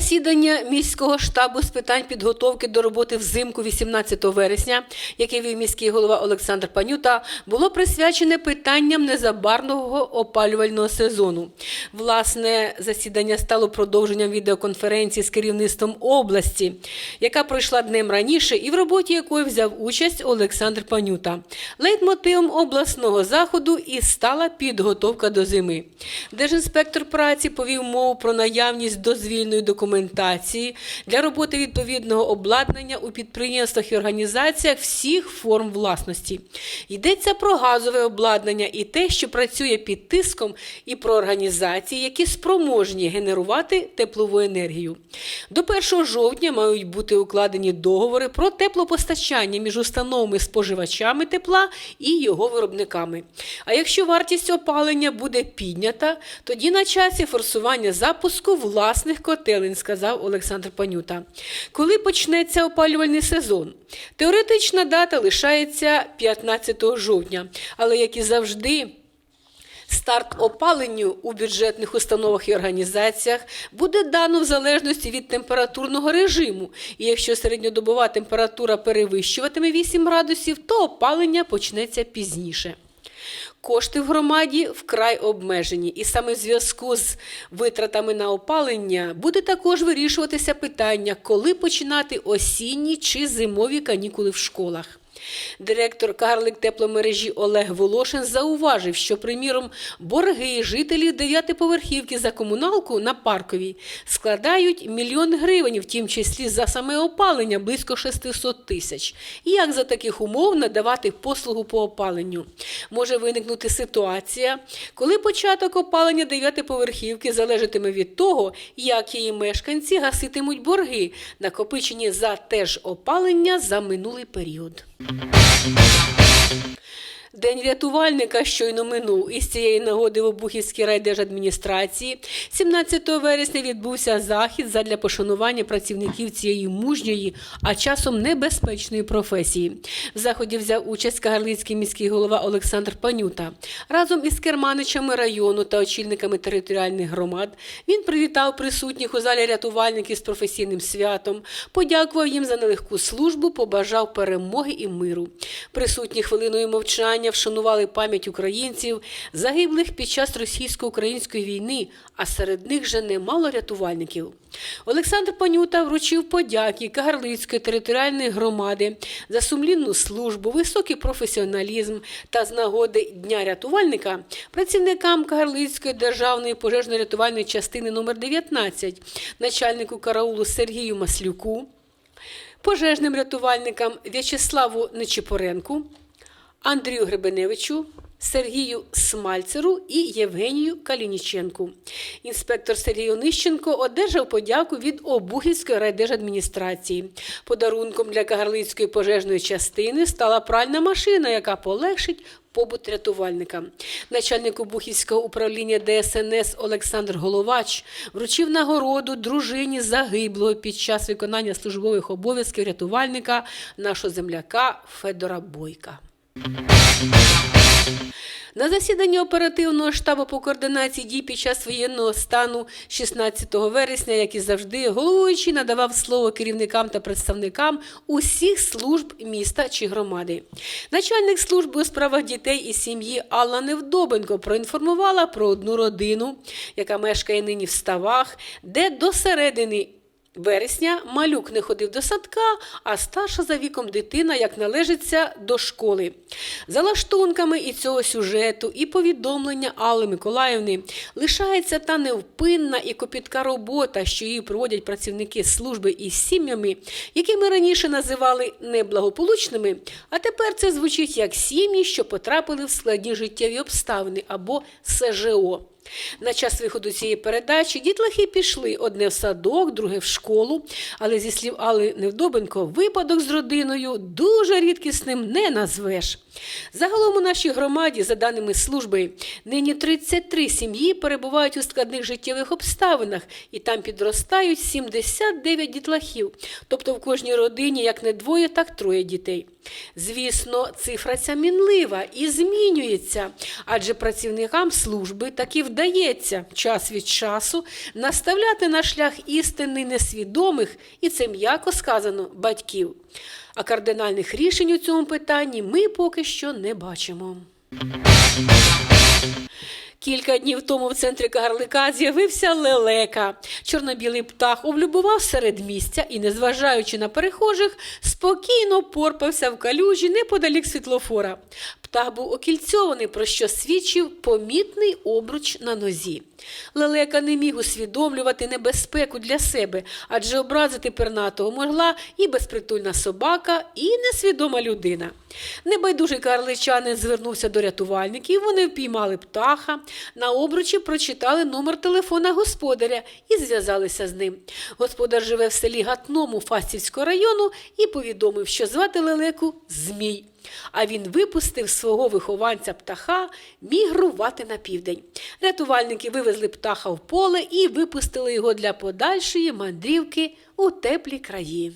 Засідання міського штабу з питань підготовки до роботи взимку 18 вересня, яке вів міський голова Олександр Панюта, було присвячене питанням незабарного опалювального сезону. Власне, засідання стало продовженням відеоконференції з керівництвом області, яка пройшла днем раніше, і в роботі якої взяв участь Олександр Панюта. Лейтмотивом обласного заходу і стала підготовка до зими. Держінспектор праці повів мову про наявність дозвільної документації для роботи відповідного обладнання у підприємствах і організаціях всіх форм власності. Йдеться про газове обладнання і те, що працює під тиском, і про організації, які спроможні генерувати теплову енергію. До 1 жовтня мають бути укладені договори про теплопостачання між установами споживачами тепла і його виробниками. А якщо вартість опалення буде піднята, тоді на часі форсування запуску власних котелень, сказав Олександр Панюта. Коли почнеться опалювальний сезон? Теоретична дата лишається 15 жовтня, але як і завжди. Старт опаленню у бюджетних установах і організаціях буде дано в залежності від температурного режиму. І якщо середньодобова температура перевищуватиме 8 градусів, то опалення почнеться пізніше. Кошти в громаді вкрай обмежені, і саме в зв'язку з витратами на опалення буде також вирішуватися питання, коли починати осінні чи зимові канікули в школах. Директор Карлик тепломережі Олег Волошин зауважив, що, приміром, борги жителів дев'ятиповерхівки за комуналку на парковій складають мільйон гривень, в тім числі за саме опалення близько 600 тисяч. Як за таких умов надавати послугу по опаленню? Може виникнути ситуація, коли початок опалення дев'ятиповерхівки залежатиме від того, як її мешканці гаситимуть борги, накопичені за теж опалення за минулий період. Música День рятувальника щойно минув. Із цієї нагоди в Обухівській райдержадміністрації 17 вересня відбувся захід задля пошанування працівників цієї мужньої, а часом небезпечної професії. В заході взяв участь Кагарлицький міський голова Олександр Панюта. Разом із керманичами району та очільниками територіальних громад він привітав присутніх у залі рятувальників з професійним святом, подякував їм за нелегку службу, побажав перемоги і миру. Присутні хвилиною мовчання вшанували пам'ять українців, загиблих під час російсько-української війни, а серед них же немало рятувальників. Олександр Панюта вручив подяки Кагарлицької територіальної громади за сумлінну службу, високий професіоналізм та з нагоди Дня рятувальника працівникам Кагарлицької державної пожежно-рятувальної частини номер 19 начальнику караулу Сергію Маслюку, пожежним рятувальникам В'ячеславу Нечипоренку, Андрію Гребеневичу, Сергію Смальцеру і Євгенію Калініченку. Інспектор Сергій Онищенко одержав подяку від Обухівської райдержадміністрації. Подарунком для Кагарлицької пожежної частини стала пральна машина, яка полегшить побут рятувальника. Начальник Обухівського управління ДСНС Олександр Головач вручив нагороду дружині загиблого під час виконання службових обов'язків рятувальника нашого земляка Федора Бойка. На засіданні оперативного штабу по координації дій під час воєнного стану 16 вересня, як і завжди, головуючий надавав слово керівникам та представникам усіх служб міста чи громади. Начальник служби у справах дітей і сім'ї Алла Невдобенко проінформувала про одну родину, яка мешкає нині в ставах, де до середини вересня малюк не ходив до садка, а старша за віком дитина, як належиться, до школи. За лаштунками і цього сюжету, і повідомлення Алли Миколаївни лишається та невпинна і копітка робота, що її проводять працівники служби із сім'ями, які ми раніше називали неблагополучними, а тепер це звучить як сім'ї, що потрапили в складні життєві обставини або СЖО. На час виходу цієї передачі дітлахи пішли одне в садок, друге в школу. Але зі слів Алли Невдобенко, випадок з родиною дуже рідкісним не назвеш. Загалом у нашій громаді, за даними служби, нині 33 сім'ї перебувають у складних життєвих обставинах, і там підростають 79 дітлахів. Тобто в кожній родині як не двоє, так троє дітей. Звісно, цифра ця мінлива і змінюється, адже працівникам служби таки вдається час від часу наставляти на шлях істини несвідомих, і це м'яко сказано батьків. А кардинальних рішень у цьому питанні ми поки що не бачимо. Кілька днів тому в центрі Кагарлика з'явився лелека. Чорно-білий птах облюбував середмістя і, незважаючи на перехожих, спокійно порпався в калюжі неподалік світлофора. Птах був окільцьований, про що свідчив помітний обруч на нозі. Лелека не міг усвідомлювати небезпеку для себе, адже образити пернатого могла і безпритульна собака, і несвідома людина. Небайдужий карличанин звернувся до рятувальників, вони впіймали птаха, на обручі прочитали номер телефона господаря і зв'язалися з ним. Господар живе в селі Гатному Фастівського району і повідомив, що звати лелеку Змій. А він випустив свого вихованця птаха мігрувати на південь. Рятувальники вивезли птаха в поле і випустили його для подальшої мандрівки у теплі краї.